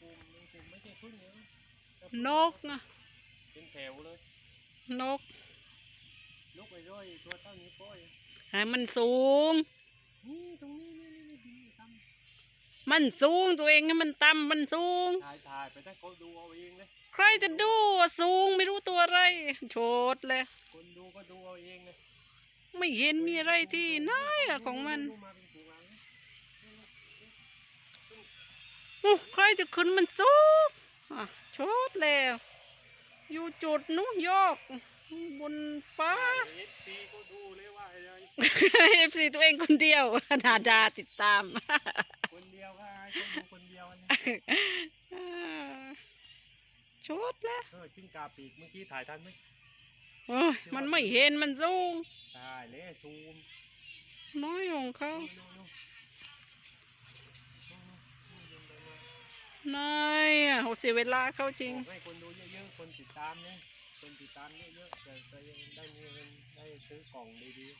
กลุ่มแมงกลุ่มไม่ใช่พึ่งเยอะนกนะเป็นแถวเลยนกนกไปด้วยตัวเท่านี้วโป้ยให้มันสูง นี่ตรงนี้นี่นี่นี่ดินทมันสูงตัวเองให้มันต่ำมันสูงำถ่ายถ่ายไปถ้าเขาดูเอาเองนะใครจะดูอะสูงไม่รู้ตัวอะไร โชดเลย คนดูก็ดูเอาเองนะไม่เห็นมีอะไรที่ไหนอะของมัน ดูาเป็นฝูงหลังนะ อู้ ใครจะขึ้นมันสูงอะโชดแล้ว อยู่จุดนู้นยอกบนฟ้าเอฟซีก็ดูเลยว่าอะไรเอฟซีตัวเองคนเดียวนาดาติดตาม คนเดียวก็ให้คนดูคนเดียวนะโชดแล้วเออจิ้งกาปีกเมื่อกี้ถ่ายทันไหมโอ้ยมันไม่เห็นมันสูงถ่ายเลยซูมน้อยของเขา นู่นนู่นนู่นนู่นนู่นนู่นเดินไป มาน้อยอะโหเสียเวลาเขาจริง ให้คนดูเยอะๆ คนติดตามเนี่ยคนติดตามเยอะๆจะจะได้มีเงินได้ซื้อกล่องดีๆ